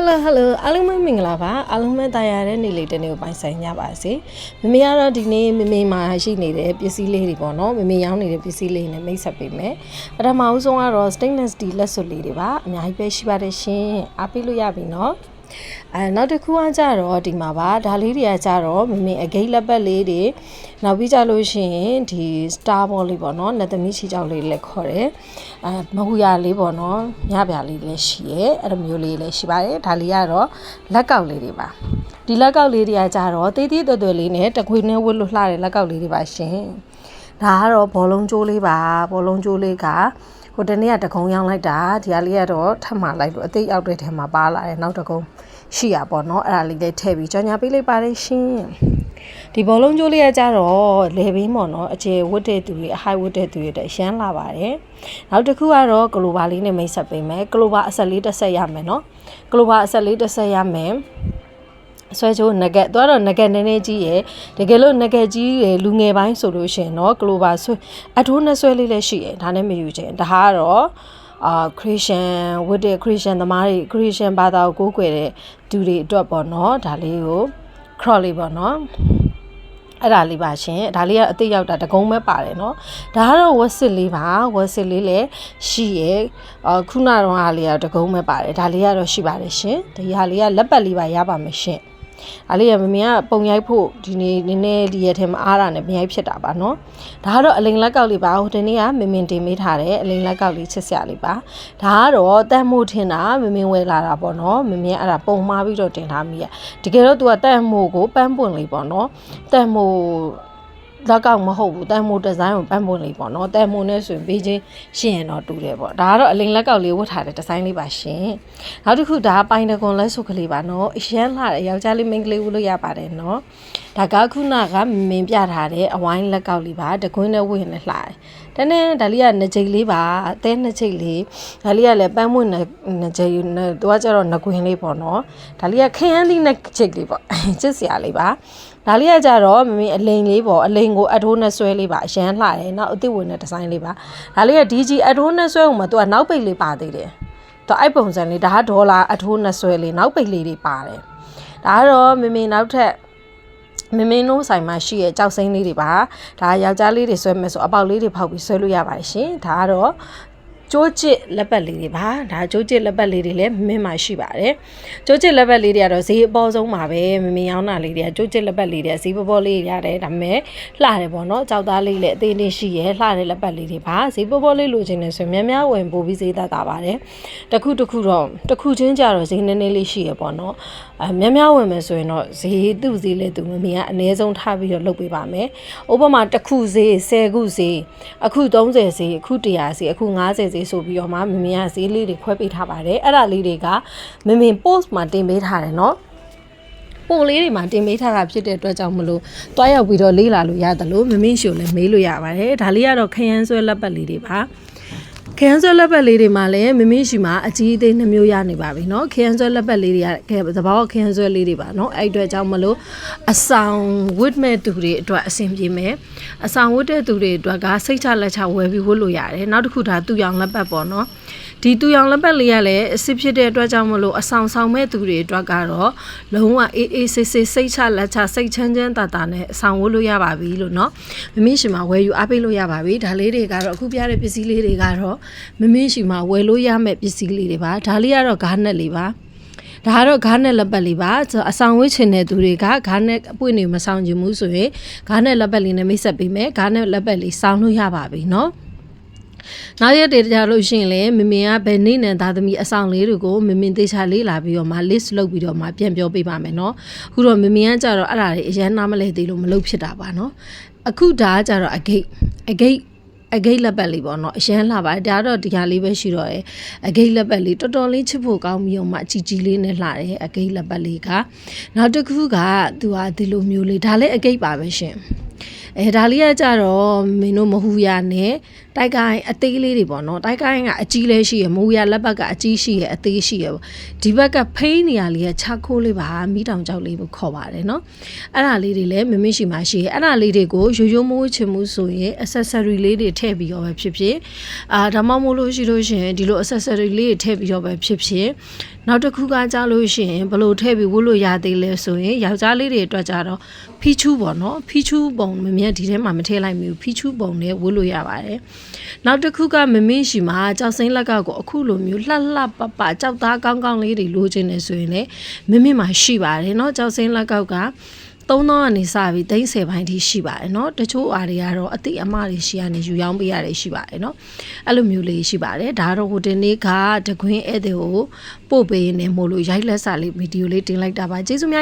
Hello Hello အားလုံးပဲမင်္ဂလာပါအားလုံးပဲတာယာတဲ့နေ့လေးတစ်နေ့ကိုပိုင်ဆိုင်ကြပါစေမမေကတော့ဒီနေ့မမေမှာရှိနေတဲ့ပစ္စည်းလေးတွေပေါ့နော်မမေရောင်းနေတဲ့ပစ္စည်းလေးတွေနဲ့မိတ်ဆက်ပေးမယ်ပထမဦးဆုံးကတော့ stainless steel လက်စွပ်လေးတွေပါအများကြီးပဲရှိပါတယ်ရှင်အားပေးလို့ရပြီနော် အဲနောက်တစ်ခုကကြတော့ဒီမှာပါဒါလေးတွေကကြတော့မမေအဂိတ်လက်ပတ်လေးတွေနောက်ပြီးကြလို့ရှိရင်ဒီ star ball လေးပေါ့နော်လက်သမီးချီကြောက်လေးလည်းခေါ်တယ်အဲမဟူရလေးပေါ့နော်ညပြလေးလည်းရှိရဲအဲ့လိုမျိုးလေးလည်းရှိပါတယ်ဒါလေးကတော့လက်ကောက်လေးတွေပါဒီလက်ကောက်လေးတွေကကြတော့တေးသေးတော်တော်လေးနဲ့တခွေနဲ့ဝတ်လို့လှတဲ့လက်ကောက်လေးတွေပါရှင်ဒါကတော့ဘောလုံးကျိုးလေးပါဘောလုံးကျိုးလေးက ဟိုတနေ့ကတကုံရောင်းလိုက်တာဒီဟာလေးကတော့ထပ်မှလိုက်လို့အသိရောက်တဲ့ထဲမှာပါလာတယ်နောက်တကုံရှိရပါတော့အဲ့ဒါလေးလေးထည့်ပြီးကြော်ညာပေးလိုက်ပါတယ်ရှင်ဒီဘောလုံးကျိုးလေးကကြတော့လေဘင်းပေါ့နော်အခြေဝတ်တဲ့သူတွေအဟိုက်ဝတ်တဲ့သူတွေတက်ရှမ်းလာပါတယ်နောက်တစ်ခုကတော့ကလိုဘာလေးနဲ့မိတ်ဆက်ပေးမယ်ကလိုဘာအဆက်လေးတစ်ဆက်ရမယ်နော်ကလိုဘာအဆက်လေးတစ်ဆက်ရမယ် ဆွဲချိုးနဂက်သွားတော့နဂက်နည်းနည်းကြီးရယ်တကယ်လို့နဂက်ကြီးရယ်လူငယ်ပိုင်းဆိုလို့ရှိရင်တော့ကလိုဘာဆွဲအထိုးနဲ့ဆွဲလေးလည်းရှိရယ်ဒါနဲ့မယူချင်ဒါကတော့အာခရစ်ယာန်ဝတ်တဲ့ခရစ်ယာန်သမားတွေခရစ်ယာန်ဘာသာကိုကိုးကွယ်တဲ့သူတွေအတွက်ပေါ့နော်ဒါလေးကို cross လေးပေါ့နော်အဲ့ဒါလေးပါရှင်ဒါလေးကအသိရောက်တာတကုံးပဲပါတယ်เนาะဒါကတော့ဝက်စစ်လေးပါဝက်စစ်လေးလည်းရှိရဲ့အခုနတော့ဟာလေးကတကုံးပဲပါတယ်ဒါလေးကတော့ရှိပါတယ်ရှင်ဒီဟာလေးကလက်ပတ်လေးပါရပါမယ်ရှင် ဒါလေးကမမေကပုံရိုက်ဖို့ဒီနေ့နည်းနည်းဒီရက်ထဲမှာအားတာနဲ့မရိုက်ဖြစ်တာပါနော်ဒါကတော့အလိန်လက်ကောက်လေးပါဟိုဒီနေ့ကမမင်တင်ပေးထားတဲ့အလိန်လက်ကောက်လေးချစ်စရာလေးပါဒါကတော့တန်မို့ထင်တာမမင်ဝယ်လာတာပေါ့နော်မမင်အဲ့ဒါပုံမှားပြီးတော့တင်ထားမိရတကယ်တော့သူကတန်မို့ကိုပန်းပွင့်လေးပေါ့နော်တန်မို့ လက်ကောက်မဟုတ်ဘူးတန်မိုဒီဇိုင်းကိုပန်းပွင့်လေးပေါ့နော်တန်မိုနဲ့ဆိုရင်ဘေးချင်းရှင်းရင်တော့တူတယ်ပေါ့ဒါကတော့အလိန်လက်ကောက်လေးဝတ်ထားတဲ့ဒီဇိုင်းလေးပါရှင်နောက်တစ်ခုဒါပိုင်တကွန်လက်ဆုပ်ကလေးပါနော်အရန်လှတယ်ယောက်ျားလေးမိန်းကလေးဝတ်လို့ရပါတယ်နော်ဒါကခုနကမင်းပြထားတဲ့အဝိုင်းလက်ကောက်လေးပါတကွင်းနဲ့ဝတ်ရင်လည်းလှတယ်တနေ့ဒါလေးကနှစ်ချိတ်လေးပါအသေးနှစ်ချိတ်လေးဒါလေးကလည်းပန်းမွင့်နှစ်ချိတ်နဲ့သူကကျတော့ငကွင်းလေးပေါ့နော်ဒါလေးကခရမ်းသီးနှစ်ချိတ်လေးပေါ့ချစ်စရာလေးပါ ဒါလေးကကြတော့မမင်းအလိန်လေးပေါ့အလိန်ကိုအထိုးနဲ့ဆွဲလေးပါအရန်လှတယ်နောက်အသစ်ဝင်တဲ့ဒီဇိုင်းလေးပါဒါလေးက DG အထိုးနဲ့ဆွဲအောင်မသူကနောက်ပိတ်လေးပါသေးတယ်သူအဲ့ပုံစံလေးဒါကဒေါ်လာအထိုးနဲ့ဆွဲလေးနောက်ပိတ်လေးတွေပါတယ်ဒါကတော့မမင်းနောက်ထပ်မမင်းတို့ဆိုင်မှာရှိရဲ့ကြောက်စိမ်းလေးတွေပါဒါယောက်ျားလေးတွေဆွဲမယ်ဆိုအပေါက်လေးတွေဖောက်ပြီးဆွဲလို့ရပါတယ်ရှင်ဒါကတော့ ကျိုးချစ်လက်ပတ်လေးတွေပါဒါကျိုးချစ်လက်ပတ်လေးတွေလည်းမင်းမှရှိပါတယ်ကျိုးချစ်လက်ပတ်လေးတွေကတော့ဈေးအပေါ်ဆုံးပါပဲမမရောင်းတာလေးတွေကကျိုးချစ်လက်ပတ်လေးတွေဈေးပေါ်ပေါ်လေးရတယ်ဒါပေမဲ့လှတယ်ပေါ့နော်ကြောက်သားလေးလည်းအသေးလေးရှိရဲလှတဲ့လက်ပတ်လေးတွေပါဈေးပေါ်ပေါ်လေးလိုချင်နေဆိုရင်များများဝင်ပို့ပြီးဈေးသက်သာပါတယ်တခုတခုတော့တခုချင်းကြတော့ဈေးနည်းနည်းလေးရှိရပေါ့နော်အဲများများဝင်မယ်ဆိုရင်တော့ဈေးသူ့ဈေးလေးသူမမေကအနည်းဆုံးထားပြီးတော့လုပ်ပေးပါမယ်ဥပမာတစ်ခုဈေး10ခုဈေးအခု30ဈေးအခု100ဈေးအခု90ဈေးစေးဆိုပြီးတော့မှမမင်ကဈေးလေးတွေခွဲပေးထားပါတယ်အဲ့ဒါလေးတွေကမမင် post မှာတင်ပေးထားတယ်နော်ပို့လေးတွေမှာတင်ပေးထားတာဖြစ်တဲ့အတွက်ကြောင့်မလို့တွားရောက်ပြီးတော့လေးလာလို့ရတယ်လို့မမင်းရှင်လည်းမေးလို့ရပါတယ်ဒါလေးကတော့ခရမ်းဆွဲလက်ပတ်လေးတွေပါ ခရမ်းဆွဲလက်ပတ်လေးတွေမှာလည်းမမင်းရှိမှာအကြီးအသေးနှမျိုးရနေပါပြီเนาะခရမ်းဆွဲလက်ပတ်လေးတွေကသဘောခရမ်းဆွဲလေးတွေပါเนาะအဲ့အတွက်ကြောင့်မလို့အဆောင်ဝတ်မဲ့သူတွေအတွက်အဆင်ပြေမယ်အဆောင်ဝတ်တဲ့သူတွေအတွက်ကစိတ်ချလက်ချဝယ်ပြီးဝတ်လို့ရတယ်နောက်တစ်ခုဒါသူရောင်လက်ပတ်ပေါ့เนาะ ဒီတူရောင်လက်ပတ်လေးကလည်းအစ်စ်ဖြစ်တဲ့အတွက်ကြောင့်မလို့အဆောင်ဆောင်မဲ့သူတွေအတွက်ကတော့လုံးဝအေးအေးဆေးဆေးစိတ်ချလက်ချစိတ်ချမ်းချမ်းသာသာနဲ့အဆောင်ဝတ်လို့ရပါပြီလို့เนาะမမင်းရှင်မှာဝယ်ယူအားပေးလို့ရပါပြီဒါလေးတွေကတော့အခုပြတဲ့ပစ္စည်းလေးတွေကတော့မမင်းရှင်မှာဝယ်လို့ရမယ့်ပစ္စည်းလေးတွေပါဒါလေးကတော့ဂါးနက်လေးပါဒါကတော့ဂါးနဲ့လက်ပတ်လေးပါအဆောင်ဝစ်ချင်တဲ့သူတွေကဂါးနဲ့အပွင့်နေမဆောင်ချင်ဘူးဆိုရင်ဂါးနဲ့လက်ပတ်လေးနဲ့မိတ်ဆက်ပေးမယ်ဂါးနဲ့လက်ပတ်လေးစောင်းလို့ရပါပြီเนาะ နောက်ရက်တွေကြလို့ရှိရင်လည်းမမင်ကဘယ်နေ့နဲ့သားသမီးအဆောင်လေးတွေကိုမမင်သေချာလေးလာပြီးတော့မှ list လုပ်ပြီးတော့မှပြန်ပြောပေးပါမယ်เนาะအခုတော့မမင်ကကြတော့အဲ့ဒါတွေအရန်နားမလဲသေးလို့မလုပ်ဖြစ်တာပါเนาะအခုဒါကကြတော့အဂိတ်အဂိတ်အဂိတ်လက်ပတ်လေးပေါ့နော်အရန်လာပါတယ်ဒါတော့ဒီဟာလေးပဲရှိတော့တယ်အဂိတ်လက်ပတ်လေးတော်တော်လေးချစ်ဖို့ကောင်းပြီးတော့မှအကြီးကြီးလေးနဲ့လှတယ်အဂိတ်လက်ပတ်လေးကနောက်တစ်ခုကသူကဒီလိုမျိုးလေးဒါလည်းအဂိတ်ပါပဲရှင်အဲဒါလေးကကြတော့မင်းတို့မဟူရနဲ့ တိုက်ကိုင်းအသေးလေးတွေပေါ့နော်တိုက်ကိုင်းကအကြီးလဲရှိရမူရလက်ဘက်ကအကြီးရှိရအသေးရှိရပေါ့ဒီဘက်ကဖိန်းနေရလေးကချခိုးလေးပါမိတောင်ကြောက်လေးကိုခေါ်ပါတယ်နော်အဲ့ဒါလေးတွေလည်းမမရှိမှရှိရအဲ့ဒါလေးတွေကိုရိုးရိုးမိုးချင်မှုဆိုရင် accessory လေးတွေထည့်ပြီးတော့ပဲဖြစ်ဖြစ်အာဒါမှမဟုတ်လို့ရှိလို့ရှိရင်ဒီလို accessory လေးတွေထည့်ပြီးတော့ပဲဖြစ်ဖြစ်နောက်တစ်ခုကကြားလို့ရှိရင်ဘလို့ထည့်ပြီးဝတ်လို့ရသေးလဲဆိုရင်ယောက်ျားလေးတွေအတွက်ကြတော့ဖီချူးပေါ့နော်ဖီချူးပုံမမြတ်ဒီထဲမှာမထည့်လိုက်မိဘူးဖီချူးပုံနဲ့ဝတ်လို့ရပါတယ်နောက်တစ်ခုကမမင်းရှိမှာကြောက်စိမ့်လက်ကကိုအခုလိုမျိုးလှလှပပကြောက်သားကောင်းကောင်းလေးတွေလိုချင်နေဆိုရင်လည်းမမင်းမှာရှိပါတယ်เนาะကြောက်စိမ့်လက်ကောက်က3000ကနေစပြီး30ပိုင်းထိရှိပါတယ်เนาะတချို့အားတွေကတော့အတိအမတွေရှိရနေယူရောင်းပေးရတယ်ရှိပါတယ်เนาะအဲ့လိုမျိုးလေးရှိပါတယ်ဒါတော့ဟိုတင်နေ့ကတကွင်းဧည့်သည်ကိုပို့ပေးနေမို့လို့ရိုက်လက်စာလေးဗီဒီယိုလေးတင်လိုက်တာပါကျေးဇူးများ